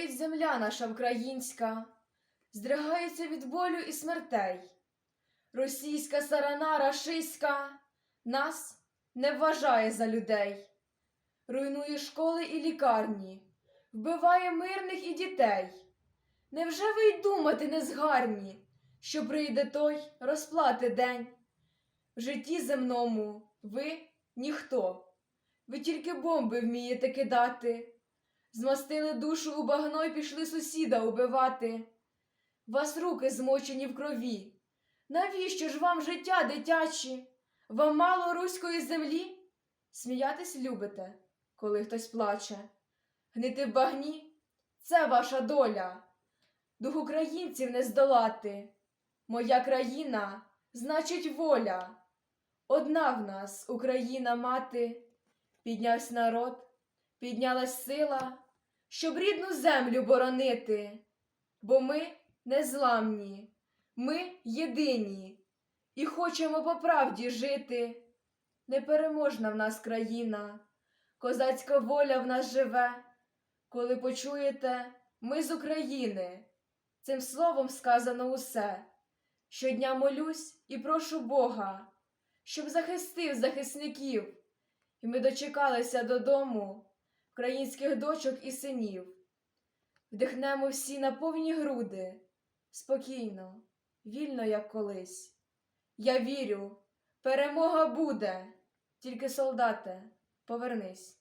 Горить земля наша українська, здригається від болю і смертей. Російська сарана рашиська нас не вважає за людей, руйнує школи і лікарні, вбиває мирних і дітей. Невже ви й думати не згарні, що прийде той розплати день? В житті земному ви ніхто, ви тільки бомби вмієте кидати. Змастили душу у багно й пішли сусіда убивати. Вас руки змочені в крові. Навіщо ж вам життя дитячі? Вам мало руської землі? Сміятись любите, коли хтось плаче. Гнити в багні це ваша доля. Дух українців не здолати. Моя країна значить воля. Одна в нас Україна мати, піднявсь народ, піднялась сила, щоб рідну землю боронити, бо ми незламні, ми єдині і хочемо по правді жити. Непереможна в нас країна, козацька воля в нас живе. Коли почуєте, ми з України, цим словом сказано усе. Щодня молюсь і прошу Бога, щоб захистив захисників, і ми дочекалися додому українських дочок і синів. Вдихнемо всі на повні груди, спокійно, вільно, як колись. Я вірю, перемога буде, тільки, солдате, повернись.